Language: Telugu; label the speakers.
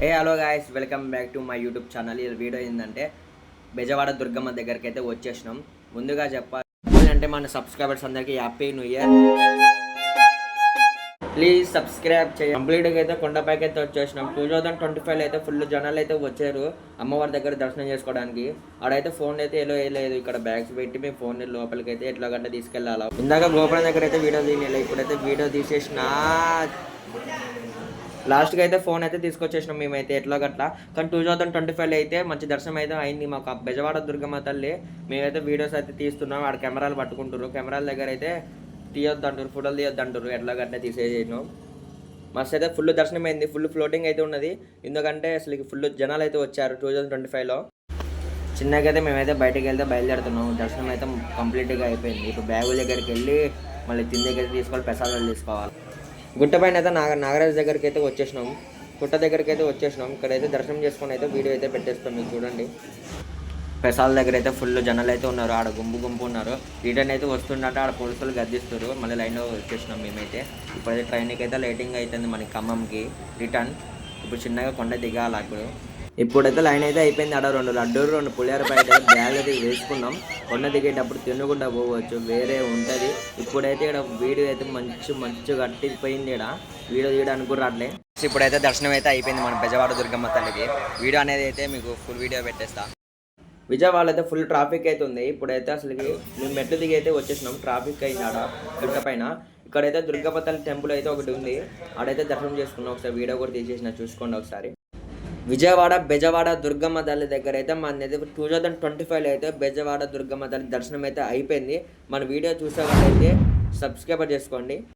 Speaker 1: Hello guys welcome back to my YouTube channel ఈ వీడియో ఏంటంటే బెజవాడ దుర్గమ్మ దగ్గరికి అయితే వచ్చేసినాం. ముందుగా చెప్పాలి అంటే మన సబ్స్క్రైబర్స్ అందరికీ happy new year please subscribe చేయండి కంప్లీట్గా అయితే కొండపైకి అయితే వచ్చేసినాం. టూ థౌజండ్ ట్వంటీ ఫైవ్ అయితే ఫుల్ జనాలు అయితే వచ్చారు అమ్మవారి దగ్గర దర్శనం చేసుకోవడానికి. ఆడైతే ఫోన్ అయితే ఎలా వేయలేదు ఇక్కడ బ్యాగ్స్ పెట్టి మేము ఫోన్ లోపలికి అయితే ఎట్లా గంట తీసుకెళ్ళాలా. ఇందాక గోపురం దగ్గర అయితే వీడియో తీయలేదు. ఇప్పుడైతే వీడియో తీసేసిన లాస్ట్కి అయితే ఫోన్ అయితే తీసుకొచ్చేసినాం మేమైతే ఎట్లా గట్లా కానీ టూ థౌజండ్ ట్వంటీ ఫైవ్ అయితే మంచి దర్శనం అయితే అయింది మాకు. ఆ బెజవాడ దుర్గమ్మ తల్లి మేమైతే వీడియోస్ అయితే తీస్తున్నాం. ఆడ కెమెరాలు పట్టుకుంటారు కెమెరాల దగ్గర అయితే తీయొద్దు అంటారు ఫోటోలు తీయొద్దు అంటారు ఎట్లా గట్లా తీసేసాను మస్తు అయితే ఫుల్ దర్శనం అయింది. ఫుల్ ఫ్లోటింగ్ అయితే ఉన్నది. ఎందుకంటే అసలు ఫుల్ జనాలు అయితే వచ్చారు టూ థౌజండ్ ట్వంటీ ఫైవ్లో చిన్నగా అయితే మేమైతే బయటకు వెళ్తే బయలుదేరుతున్నాం. దర్శనం అయితే కంప్లీట్గా అయిపోయింది. ఇప్పుడు బ్యాగుల దగ్గరికి వెళ్ళి మళ్ళీ తిండి దగ్గర తీసుకోవాలి ప్రసాదాలు తీసుకోవాలి. గుట్ట పైన అయితే నాగ నాగరాజు దగ్గరికి అయితే వచ్చేసినాం. గుట్ట దగ్గరికి అయితే వచ్చేసినాం. ఇక్కడైతే దర్శనం చేసుకొని అయితే వీడియో అయితే పెట్టేస్తాం. మీకు చూడండి. పెసాల దగ్గర అయితే ఫుల్ జనాలు అయితే ఉన్నారు. ఆడ గుంపు గుంపు ఉన్నారు. రిటర్న్ అయితే వస్తుండట ఆడ పోలీసులు గద్దిస్తారు. మళ్ళీ లైన్లో వచ్చేసినాం మేమైతే. ఇప్పుడైతే ట్రైన్కి అయితే లేటింగ్ అవుతుంది మనకి ఖమ్మంకి. రిటర్న్. ఇప్పుడు చిన్నగా కొండ దిగాలి అప్పుడు. ఇప్పుడైతే లైన్ అయితే అయిపోయింది ఆడ రెండు లడ్డూలు రెండు పులిహార బయట బ్యాగ్ అయితే వేసుకున్నాం. కొండ దిగేటప్పుడు తినకుండా పోవచ్చు వేరే ఉంటుంది. ఇప్పుడైతే ఇక్కడ వీడియో అయితే మంచి మంచు కట్టిపోయింది ఇక్కడ. వీడియో తీయడానికి కూడా ఇప్పుడైతే దర్శనం అయితే అయిపోయింది మన బెజవాడ దుర్గమ్మ తల్లికి. వీడియో అనేది అయితే మీకు ఫుల్ వీడియో పెట్టేస్తా. విజయవాడ అయితే ఫుల్ ట్రాఫిక్ అయితే ఉంది. ఇప్పుడైతే అసలు మేము మెట్లు దిగి అయితే వచ్చేసినాం. ట్రాఫిక్ అయింది ఆడ దుర్గ పైన. ఇక్కడైతే దుర్గమ్మ టెంపుల్ అయితే ఒకటి ఉంది. ఆడైతే దర్శనం చేసుకున్నాం. ఒకసారి వీడియో కూడా తీసేసిన చూసుకోండి ఒకసారి. విజయవాడ బెజవాడ దుర్గమ్మ తల్లి దగ్గర అయితే మన టూ థౌజండ్ ట్వంటీ ఫైవ్లో అయితే బెజవాడ దుర్గమ్మ తల్లి దర్శనం అయితే అయిపోయింది. మన వీడియో చూసే వాళ్ళైతే సబ్స్క్రైబర్ చేసుకోండి.